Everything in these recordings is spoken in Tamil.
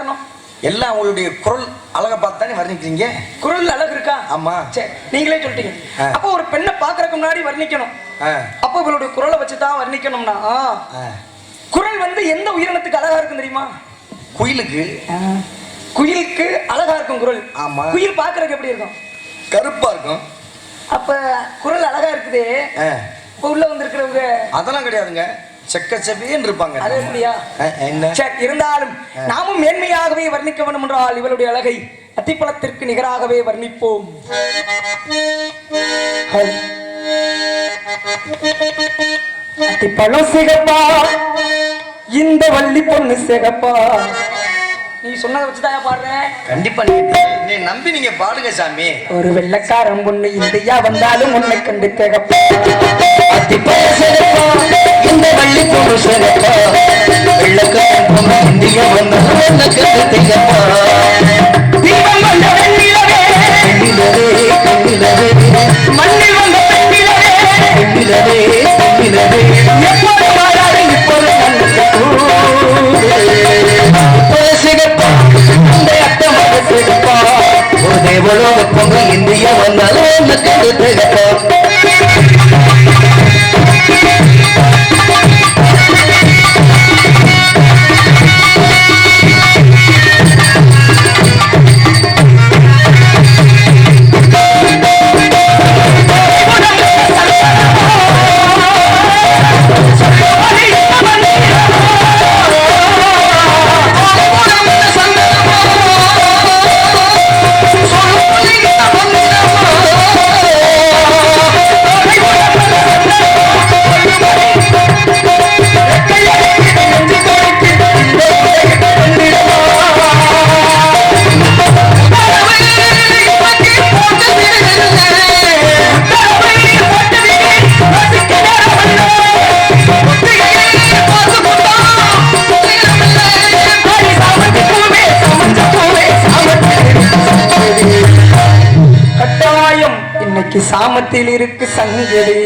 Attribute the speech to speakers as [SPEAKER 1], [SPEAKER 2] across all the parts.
[SPEAKER 1] காரணம்?
[SPEAKER 2] எல்லாம் உங்களுடைய குரல் அழகை பார்த்து தானே வர்ணிக்கிறீங்க?
[SPEAKER 1] குரல் அழகு இருக்கா?
[SPEAKER 2] ஆமா.
[SPEAKER 1] சரி நீங்களே சொல்லிட்டீங்க. அப்போ ஒரு பெண்ணை பாக்குறதுக்கு முன்னாடி வர்ணிக்கணும். அப்போ இவளுடைய குரலை வச்சு தான் வர்ணிக்கணும்னா. குரல் வந்து எந்த உயிரினத்துக்கு அழகா இருக்கும் தெரியுமா?
[SPEAKER 2] குயிலுக்கு.
[SPEAKER 1] குயிலுக்கு அழகா இருக்கும் குரல்.
[SPEAKER 2] ஆமா.
[SPEAKER 1] குயில் பாக்குறதுக்கு எப்படி இருக்கும்?
[SPEAKER 2] கருப்பா இருக்கும்.
[SPEAKER 1] அப்ப குரல் அழகா இருக்குது. இப்ப உள்ள வந்திருக்கிறவங்க
[SPEAKER 2] அதெல்லாம் கிடையாதுங்க. இருப்பாங்க
[SPEAKER 1] அது இருந்தாலும் நாமும் மேன்மையாகவே வர்ணிக்க வேண்டும் என்றால் இவளுடைய அழகை அத்திப்பழத்திற்கு நிகராகவே வர்ணிப்போம். அத்திப்பழம் சிகப்பா இந்த வள்ளி பொண்ணு சிகப்பா. நீ சொன்னதை வச்சுதான் பாடுறேன்
[SPEAKER 2] கண்டிப்பா நீ நம்பி நீங்க பாடுங்க சாமி.
[SPEAKER 1] ஒரு வெள்ளக்காரன் பொண்ணு இந்தியா வந்தாலும் உன்னை கண்டு திகப்பா
[SPEAKER 3] தேவலோக பொண்ணு இந்தியா வந்தாலும் கண்டு திகப்பா.
[SPEAKER 1] இன்னைக்கு சாமத்தில் இருக்கு சங்கடி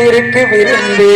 [SPEAKER 1] உலகில் விருந்து